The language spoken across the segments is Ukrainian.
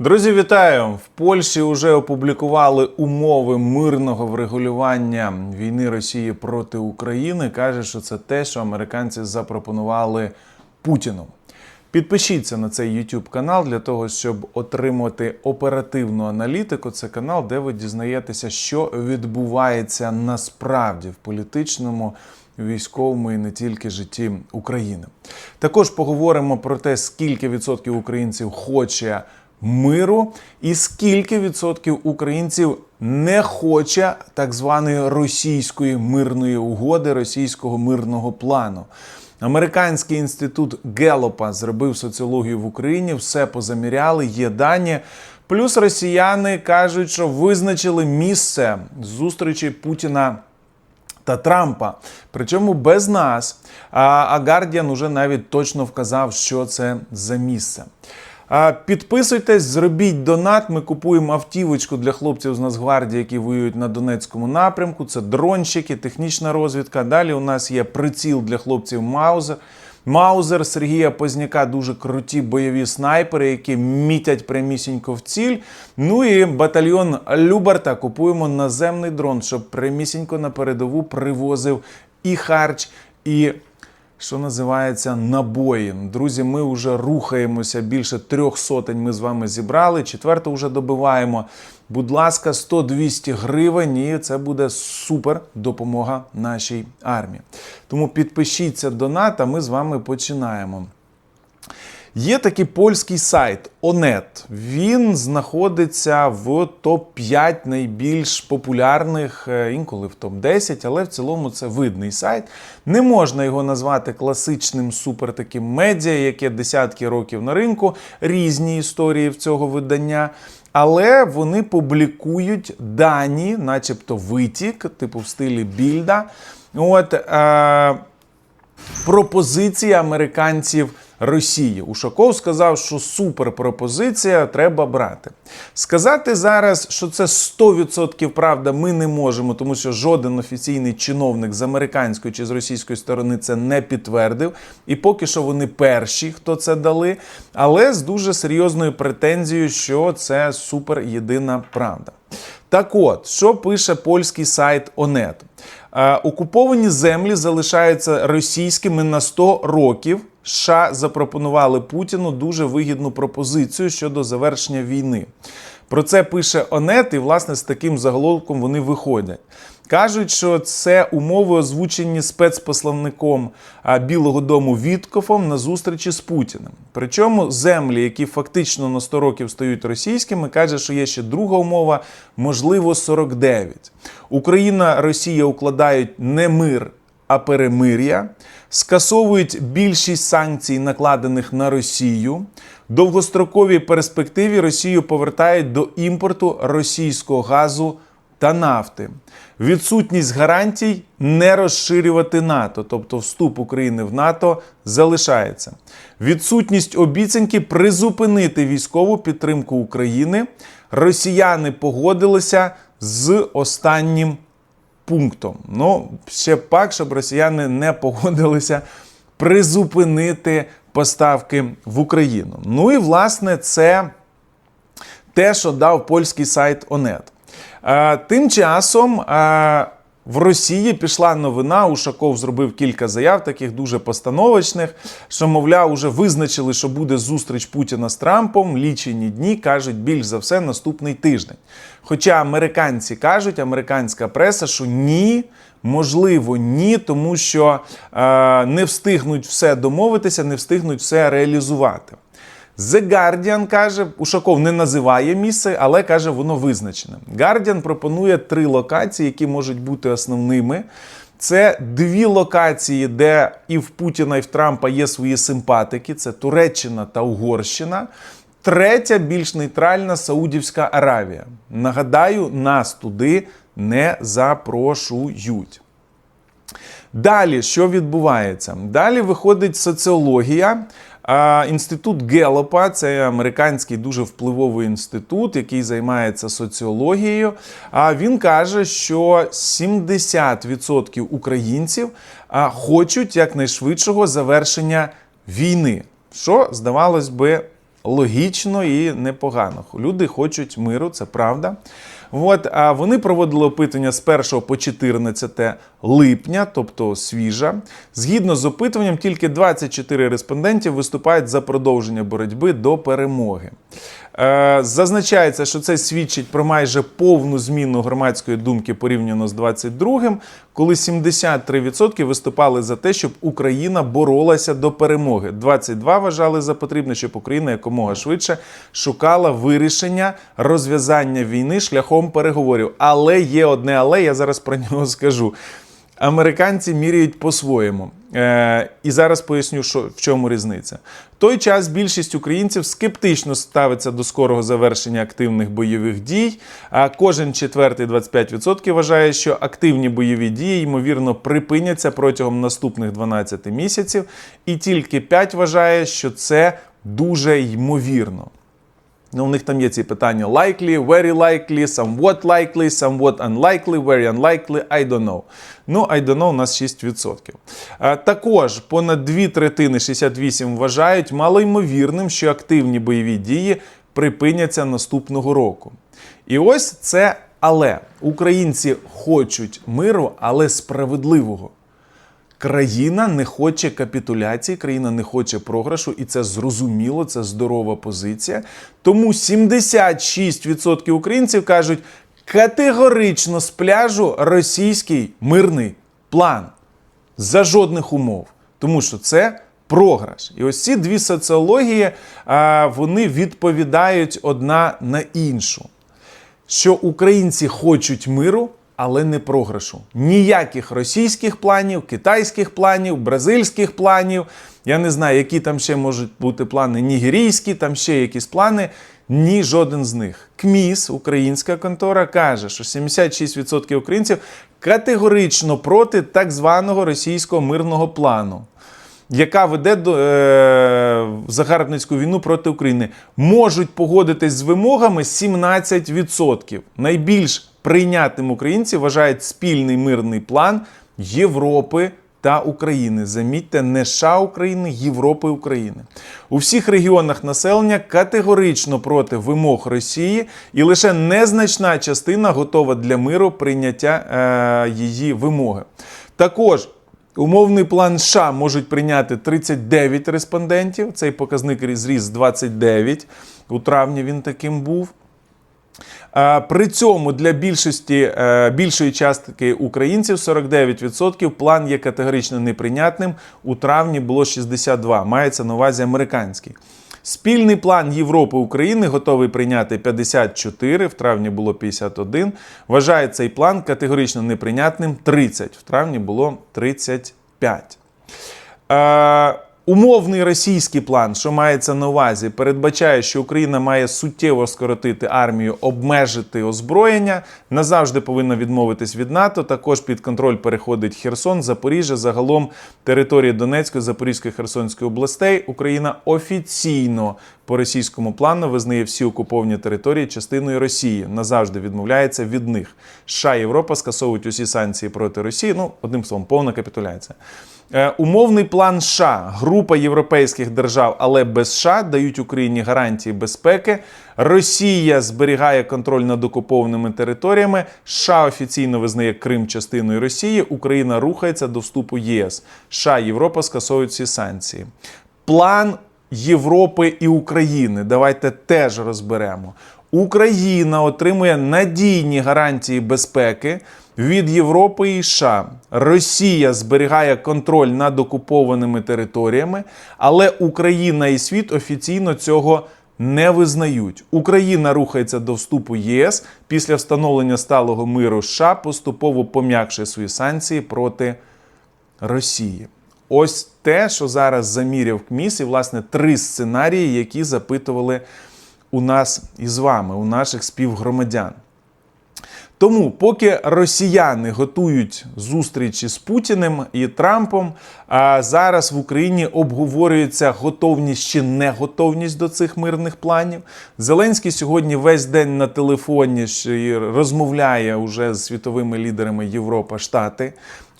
Друзі, вітаю! В Польщі вже опублікували умови мирного врегулювання війни Росії проти України. Каже, що це те, що американці запропонували Путіну. Підпишіться на цей YouTube канал для того, щоб отримати оперативну аналітику. Це канал, де ви дізнаєтеся, що відбувається насправді в політичному, військовому і не тільки житті України. Також поговоримо про те, скільки відсотків українців хоче миру, і скільки відсотків українців не хоче так званої російської мирної угоди, російського мирного плану. Американський інститут Гелопа зробив соціологію в Україні, все позаміряли, є дані. Плюс росіяни кажуть, що визначили місце зустрічі Путіна та Трампа. Причому без нас. А Гардіан уже навіть точно вказав, що це за місце. Підписуйтесь, зробіть донат. Ми купуємо автівочку для хлопців з Нацгвардії, які воюють на Донецькому напрямку. Це дронщики, технічна розвідка. Далі у нас є приціл для хлопців Маузер. Маузер Сергія Позняка дуже круті бойові снайпери, які мітять прямісінько в ціль. Ну і батальйон Любарта купуємо наземний дрон, щоб прямісінько на передову привозив і харч, і що називається набої. Друзі, ми вже рухаємося. Більше трьох сотень ми з вами зібрали. Четверту вже добиваємо. Будь ласка, 100-200 гривень, і це буде супер допомога нашій армії. Тому підпишіться донат, а ми з вами починаємо. Є такий польський сайт Онет. Він знаходиться в топ-5 найбільш популярних, е, інколи в топ-10, але в цілому це видний сайт. Не можна його назвати класичним супер таким медіа, яке десятки років на ринку, різні історії в цього видання. Але вони публікують дані, начебто витік, типу в стилі більда. От, е- пропозиції американців Росії. Ушаков сказав, що супер пропозиція треба брати. Сказати зараз, що це 100% правда, ми не можемо, тому що жоден офіційний чиновник з американської чи з російської сторони це не підтвердив. І поки що вони перші, хто це дали, але з дуже серйозною претензією, що це супер єдина правда. Так от, що пише польський сайт Онет? Е, Окуповані землі залишаються російськими на 100 років. США запропонували Путіну дуже вигідну пропозицію щодо завершення війни. Про це пише Онет, і власне з таким заголовком вони виходять. Кажуть, що це умови озвучені спецпосланником Білого Дому Віткофом на зустрічі з Путіним. Причому землі, які фактично на 100 років стають російськими, каже, що є ще друга умова, можливо, 49. Україна, Росія укладають не мир, а перемир'я, скасовують більшість санкцій, накладених на Росію. Довгостроковій перспективі Росію повертають до імпорту російського газу та нафти. Відсутність гарантій не розширювати НАТО, тобто вступ України в НАТО залишається. Відсутність обіцянки призупинити військову підтримку України. Росіяни погодилися з останнім пунктом. Ну, ще пак, щоб росіяни не погодилися призупинити поставки в Україну. Ну і власне це те, що дав польський сайт Онет. Е, Тим часом. е, В Росії пішла новина. Ушаков зробив кілька заяв, таких дуже постановочних. Що, мовляв, уже визначили, що буде зустріч Путіна з Трампом. Лічені дні кажуть більш за все наступний тиждень. Хоча американці кажуть, американська преса, що ні, можливо, ні, тому що е, не встигнуть все домовитися, не встигнуть все реалізувати. The Guardian каже, Ушаков не називає місце, але каже, воно визначене. Guardian пропонує три локації, які можуть бути основними. Це дві локації, де і в Путіна, і в Трампа є свої симпатики: це Туреччина та Угорщина. Третя, більш нейтральна Саудівська Аравія. Нагадаю, нас туди не запрошують. Далі, що відбувається? Далі виходить соціологія. Інститут Гелопа, це американський дуже впливовий інститут, який займається соціологією. А він каже, що 70% українців хочуть якнайшвидшого завершення війни. Що здавалось би логічно і непогано. Люди хочуть миру, це правда. От, а вони проводили опитування з 1 по 14 липня, тобто свіжа. Згідно з опитуванням, тільки 24 респондентів виступають за продовження боротьби до перемоги. Е, Зазначається, що це свідчить про майже повну зміну громадської думки порівняно з 22-м, коли 73% виступали за те, щоб Україна боролася до перемоги. 22 вважали за потрібне, щоб Україна якомога швидше шукала вирішення розв'язання війни шляхом переговорів. Але є одне але, я зараз про нього скажу. Американці міряють по-своєму. Е, і зараз поясню, що, в чому різниця. В той час більшість українців скептично ставиться до скорого завершення активних бойових дій. А кожен четвертий 25% вважає, що активні бойові дії, ймовірно, припиняться протягом наступних 12 місяців. І тільки 5 вважає, що це дуже ймовірно. Ну, у них там є ці питання likely, very likely, somewhat likely, somewhat unlikely, very unlikely, I don't know. Ну, I don't know у нас 6%. Також понад дві третини 68 вважають малоймовірним, що активні бойові дії припиняться наступного року. І ось це але. Українці хочуть миру, але справедливого. Країна не хоче капітуляції, країна не хоче програшу, і це зрозуміло, це здорова позиція. Тому 76% українців кажуть категорично з пляжу російський мирний план за жодних умов, тому що це програш. І ось ці дві соціології вони відповідають одна на іншу що українці хочуть миру, але не програшу. Ніяких російських планів, китайських планів, бразильських планів. Я не знаю, які там ще можуть бути плани нігерійські, там ще якісь плани. Ні, жоден з них. КМІС, українська контора, каже, що 76% українців категорично проти так званого російського мирного плану яка веде до е, загарбницьку війну проти України, можуть погодитись з вимогами 17%. Найбільш прийнятним українці вважають спільний мирний план Європи. Та України, замітьте, не США України, Європи України у всіх регіонах населення категорично проти вимог Росії, і лише незначна частина готова для миру прийняття е, її вимоги. Також Умовний план США можуть прийняти 39 респондентів. Цей показник зріс з 29. У травні він таким був. При цьому для більшості е, більшої частки українців 49% план є категорично неприйнятним. У травні було 62. Мається на увазі американський. Спільний план Європи України готовий прийняти 54, в травні було 51. Вважає цей план категорично неприйнятним 30. В травні було 35. Е, Умовний російський план, що мається на увазі, передбачає, що Україна має суттєво скоротити армію, обмежити озброєння, назавжди повинна відмовитись від НАТО. Також під контроль переходить Херсон, Запоріжжя, загалом території Донецької, Запорізької Херсонської областей. Україна офіційно по російському плану визнає всі окуповані території частиною Росії. Назавжди відмовляється від них. США і Європа скасовують усі санкції проти Росії. Ну, одним словом, повна капітуляція. Е, умовний план США, група європейських держав, але без США дають Україні гарантії безпеки. Росія зберігає контроль над окупованими територіями. США офіційно визнає Крим частиною Росії. Україна рухається до вступу ЄС. США Європа скасовують ці санкції. План Європи і України. Давайте теж розберемо. Україна отримує надійні гарантії безпеки від Європи і США. Росія зберігає контроль над окупованими територіями, але Україна і світ офіційно цього не визнають. Україна рухається до вступу ЄС після встановлення сталого миру США поступово пом'якшує свої санкції проти Росії. Ось те, що зараз заміряв КМІС, і власне три сценарії, які запитували у нас із вами, у наших співгромадян. Тому, поки росіяни готують зустрічі з Путіним і Трампом, а зараз в Україні обговорюється готовність чи не готовність до цих мирних планів. Зеленський сьогодні весь день на телефоні розмовляє уже з світовими лідерами Європа, Штати,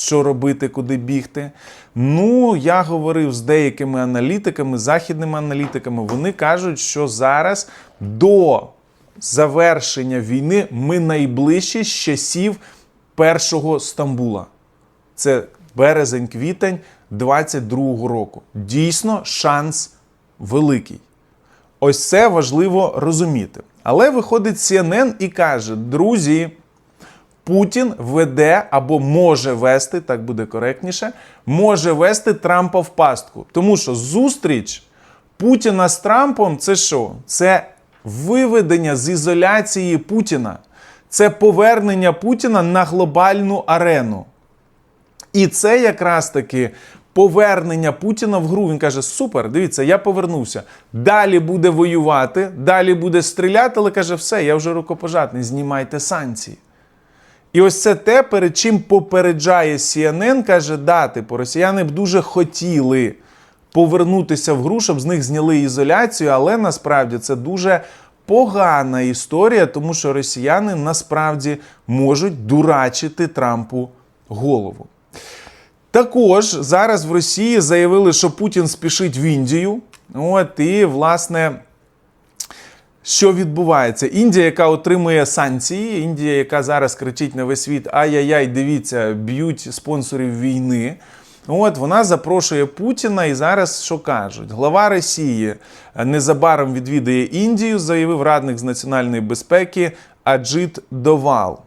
що робити, куди бігти. Ну, я говорив з деякими аналітиками, західними аналітиками. Вони кажуть, що зараз до завершення війни ми найближчі з часів першого Стамбула. Це березень-квітень 22-го року. Дійсно, шанс великий. Ось це важливо розуміти. Але виходить CNN і каже: друзі, Путін веде або може вести, так буде коректніше, може вести Трампа в пастку. Тому що зустріч Путіна з Трампом це що? Це виведення з ізоляції Путіна. Це повернення Путіна на глобальну арену. І це якраз таки повернення Путіна в гру. Він каже: Супер, дивіться, я повернувся. Далі буде воювати, далі буде стріляти, але каже, все, я вже рукопожатний, знімайте санкції. І ось це те, перед чим попереджає CNN, каже, да, типу, росіяни б дуже хотіли повернутися в гру, щоб з них зняли ізоляцію, але насправді це дуже погана історія, тому що росіяни насправді можуть дурачити Трампу голову. Також зараз в Росії заявили, що Путін спішить в Індію. От і, власне, що відбувається? Індія, яка отримує санкції, Індія, яка зараз кричить на весь світ: ай-яй-яй, дивіться, б'ють спонсорів війни. От вона запрошує Путіна, і зараз що кажуть? Глава Росії незабаром відвідає Індію, заявив радник з національної безпеки Аджит Довал.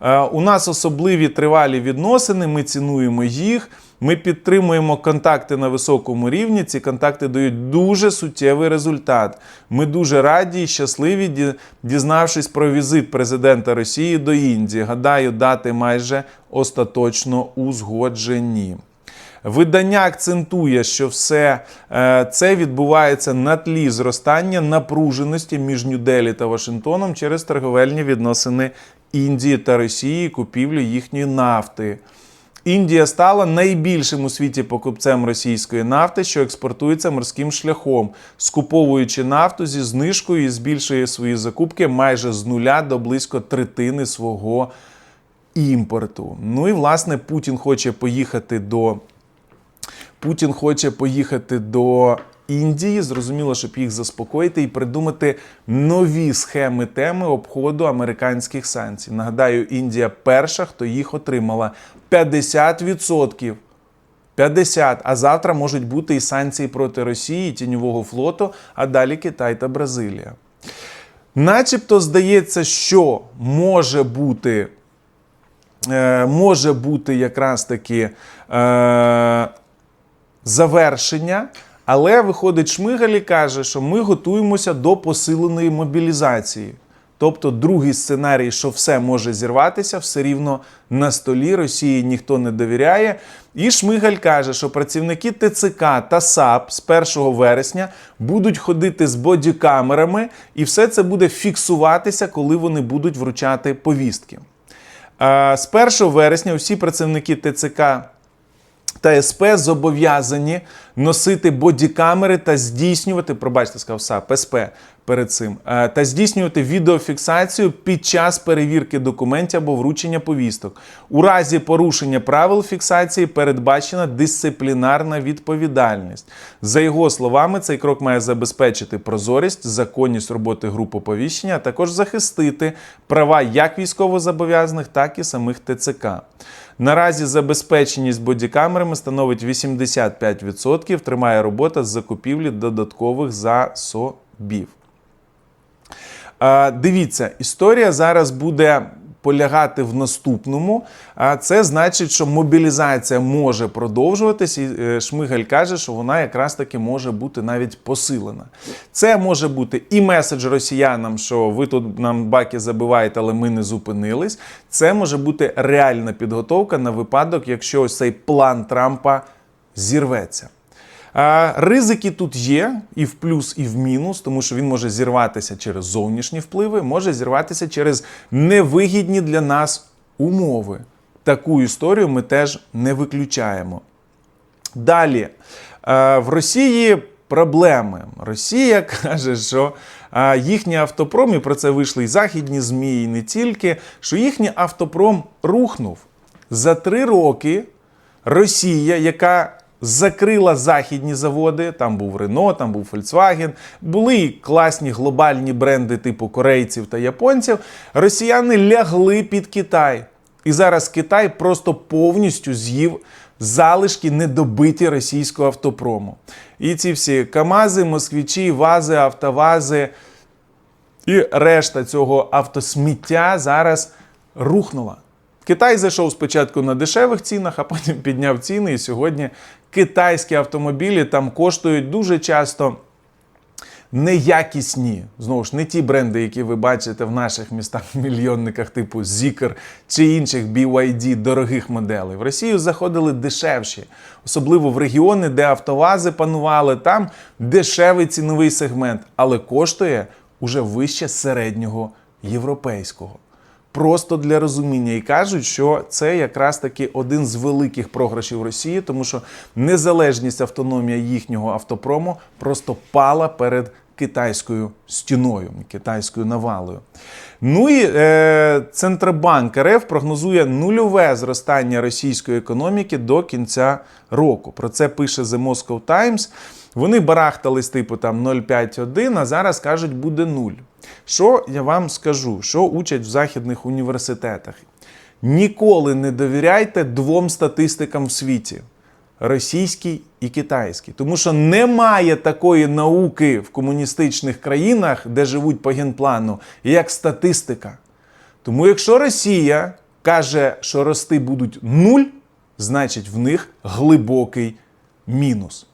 Е, У нас особливі тривалі відносини. Ми цінуємо їх. Ми підтримуємо контакти на високому рівні. Ці контакти дають дуже суттєвий результат. Ми дуже раді і щасливі, дізнавшись про візит президента Росії до Індії. Гадаю, дати майже остаточно узгоджені. Видання акцентує, що все е, це відбувається на тлі зростання напруженості між Нью-Делі та Вашингтоном через торговельні відносини Індії та Росії, купівлю їхньої нафти. Індія стала найбільшим у світі покупцем російської нафти, що експортується морським шляхом, скуповуючи нафту зі знижкою і збільшує свої закупки майже з нуля до близько третини свого імпорту. Ну і власне Путін хоче поїхати до Путін хоче поїхати до Індії, зрозуміло, щоб їх заспокоїти і придумати нові схеми теми обходу американських санкцій. Нагадаю, Індія перша, хто їх отримала 50%. 50, а завтра можуть бути і санкції проти Росії, тіньового флоту, а далі Китай та Бразилія. Начебто здається, що може бути, е, може бути якраз таки е, завершення. Але виходить Шмигаль і каже, що ми готуємося до посиленої мобілізації. Тобто, другий сценарій, що все може зірватися, все рівно на столі Росії ніхто не довіряє. І Шмигаль каже, що працівники ТЦК та САП з 1 вересня будуть ходити з бодікамерами, і все це буде фіксуватися, коли вони будуть вручати повістки. З 1 вересня всі працівники ТЦК та СП зобов'язані носити бодікамери та здійснювати, пробачте, сказав САП, СП перед цим, е, та здійснювати відеофіксацію під час перевірки документів або вручення повісток. У разі порушення правил фіксації передбачена дисциплінарна відповідальність. За його словами, цей крок має забезпечити прозорість, законність роботи груп оповіщення, а також захистити права як військовозобов'язаних, так і самих ТЦК. Наразі забезпеченість бодікамерами становить 85%, тримає робота з закупівлі додаткових засобів. Дивіться, історія зараз буде полягати в наступному. А це значить, що мобілізація може продовжуватись, і е, Шмигаль каже, що вона якраз таки може бути навіть посилена. Це може бути і меседж росіянам, що ви тут нам баки забиваєте, але ми не зупинились. Це може бути реальна підготовка на випадок, якщо ось цей план Трампа зірветься. Ризики тут є і в плюс, і в мінус, тому що він може зірватися через зовнішні впливи, може зірватися через невигідні для нас умови. Таку історію ми теж не виключаємо. Далі в Росії проблеми. Росія каже, що їхній автопром, і про це вийшли і західні ЗМІ, і не тільки, що їхній автопром рухнув. За три роки Росія, яка закрила західні заводи, там був Рено, там був Volkswagen, були класні глобальні бренди типу корейців та японців. Росіяни лягли під Китай. І зараз Китай просто повністю з'їв залишки недобиті російського автопрому. І ці всі Камази, Москвічі, Вази, Автовази і решта цього автосміття зараз рухнула. Китай зайшов спочатку на дешевих цінах, а потім підняв ціни. І сьогодні китайські автомобілі там коштують дуже часто неякісні. Знову ж не ті бренди, які ви бачите в наших містах-мільйонниках, типу Zikr чи інших BYD дорогих моделей. В Росію заходили дешевші, особливо в регіони, де автовази панували. Там дешевий ціновий сегмент, але коштує уже вище середнього європейського. Просто для розуміння. І кажуть, що це якраз таки один з великих програшів Росії, тому що незалежність автономія їхнього автопрому просто пала перед китайською стіною, китайською навалою. Ну і е, Центробанк РФ прогнозує нульове зростання російської економіки до кінця року. Про це пише The Moscow Times. Вони барахтались типу там 0,5-1, а зараз кажуть, буде 0. Що я вам скажу, що учать в західних університетах? Ніколи не довіряйте двом статистикам в світі: російській і китайський. Тому що немає такої науки в комуністичних країнах, де живуть по генплану, як статистика. Тому якщо Росія каже, що рости будуть нуль, значить в них глибокий мінус.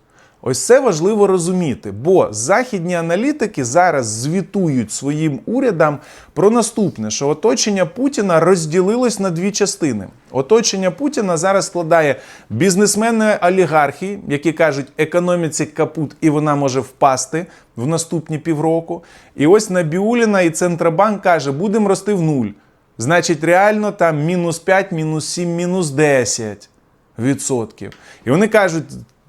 Ось це важливо розуміти, бо західні аналітики зараз звітують своїм урядам про наступне: що оточення Путіна розділилось на дві частини. Оточення Путіна зараз складає бізнесмени олігархи, які кажуть, економіці капут, і вона може впасти в наступні півроку. І ось Набіуліна і Центробанк каже, будемо рости в нуль. Значить, реально там мінус 5, мінус 7, мінус 10 відсотків. І вони кажуть,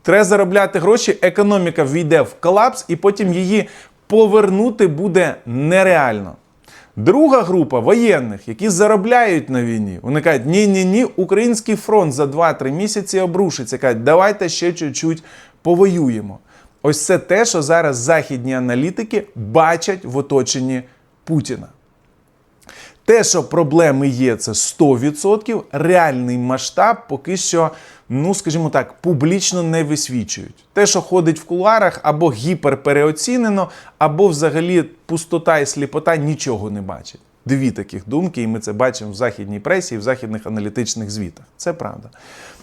треба заробляти гроші, економіка війде в колапс, і потім її повернути буде нереально. Друга група воєнних, які заробляють на війні, вони кажуть, ні, ні, ні, український фронт за 2-3 місяці обрушиться. Кажуть, давайте ще чуть-чуть повоюємо. Ось це те, що зараз західні аналітики бачать в оточенні Путіна. Те, що проблеми є, це 100%, реальний масштаб поки що, ну скажімо так, публічно не висвічують. Те, що ходить в кулуарах, або гіперпереоцінено, або взагалі пустота і сліпота нічого не бачить. Дві таких думки, і ми це бачимо в західній пресі і в західних аналітичних звітах. Це правда.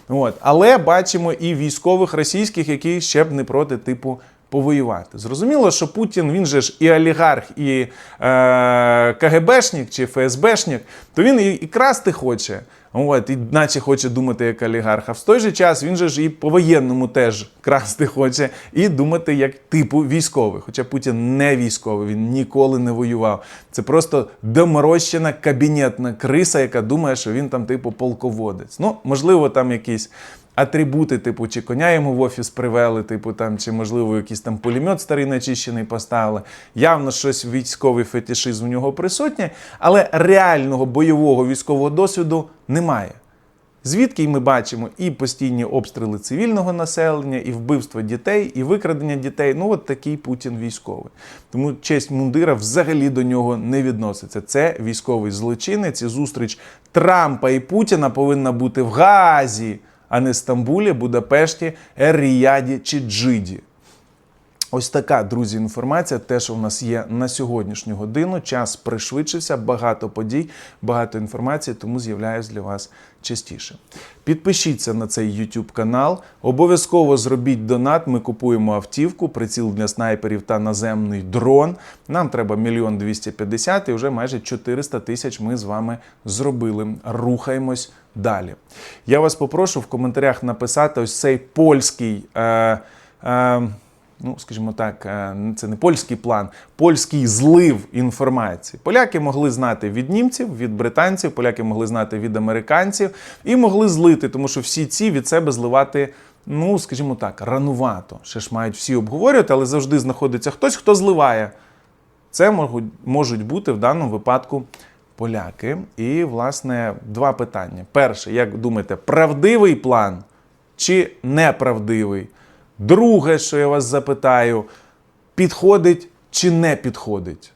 От. Але бачимо і військових російських, які ще б не проти типу повоювати. Зрозуміло, що Путін він же ж і олігарх, і е, КГБшник чи ФСБшник, то він і, і красти хоче. От, і наче хоче думати як олігарх. А в той же час він же ж і по-воєнному теж красти хоче і думати як типу військовий. Хоча Путін не військовий, він ніколи не воював. Це просто доморощена кабінетна криса, яка думає, що він там, типу, полководець. Ну, можливо, там якісь. Атрибути, типу, чи коня йому в офіс привели, типу там, чи можливо якийсь там пулемет старий начищений поставили. Явно щось військовий фетишизм у нього присутнє, але реального бойового військового досвіду немає. Звідки ми бачимо і постійні обстріли цивільного населення, і вбивство дітей, і викрадення дітей. Ну, от такий Путін військовий. Тому честь мундира взагалі до нього не відноситься. Це військовий злочинець. І зустріч Трампа і Путіна повинна бути в Газі а не Стамбулі, Будапешті, Ер-Ріяді чи Джиді. Ось така, друзі, інформація. Те, що в нас є на сьогоднішню годину. Час пришвидшився, багато подій, багато інформації, тому з'являюсь для вас частіше. Підпишіться на цей YouTube канал. Обов'язково зробіть донат. Ми купуємо автівку, приціл для снайперів та наземний дрон. Нам треба мільйон 250 і вже майже 400 тисяч ми з вами зробили. Рухаємось далі. Я вас попрошу в коментарях написати ось цей польський. Е- е, ну, скажімо так, е, це не польський план, польський злив інформації. Поляки могли знати від німців, від британців, поляки могли знати від американців і могли злити, тому що всі ці від себе зливати. Ну, скажімо так, ранувато. Ще ж мають всі обговорювати, але завжди знаходиться хтось, хто зливає. Це можуть, бути в даному випадку поляки. І, власне, два питання. Перше, як думаєте, правдивий план чи неправдивий? Друге, що я вас запитаю, підходить чи не підходить?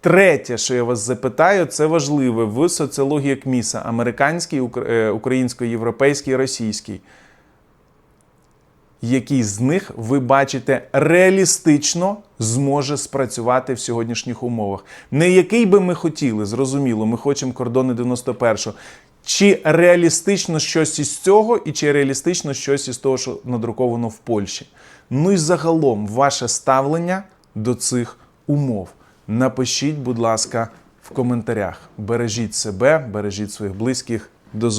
Третє, що я вас запитаю, це важливе в соціології КМІСа американській, укр- е, українсько-європейській, російській. Який з них ви бачите реалістично зможе спрацювати в сьогоднішніх умовах? Не який би ми хотіли, зрозуміло, ми хочемо кордони 91-го. Чи реалістично щось із цього, і чи реалістично щось із того, що надруковано в Польщі? Ну і загалом ваше ставлення до цих умов. Напишіть, будь ласка, в коментарях. Бережіть себе, бережіть своїх близьких. До зустрічі.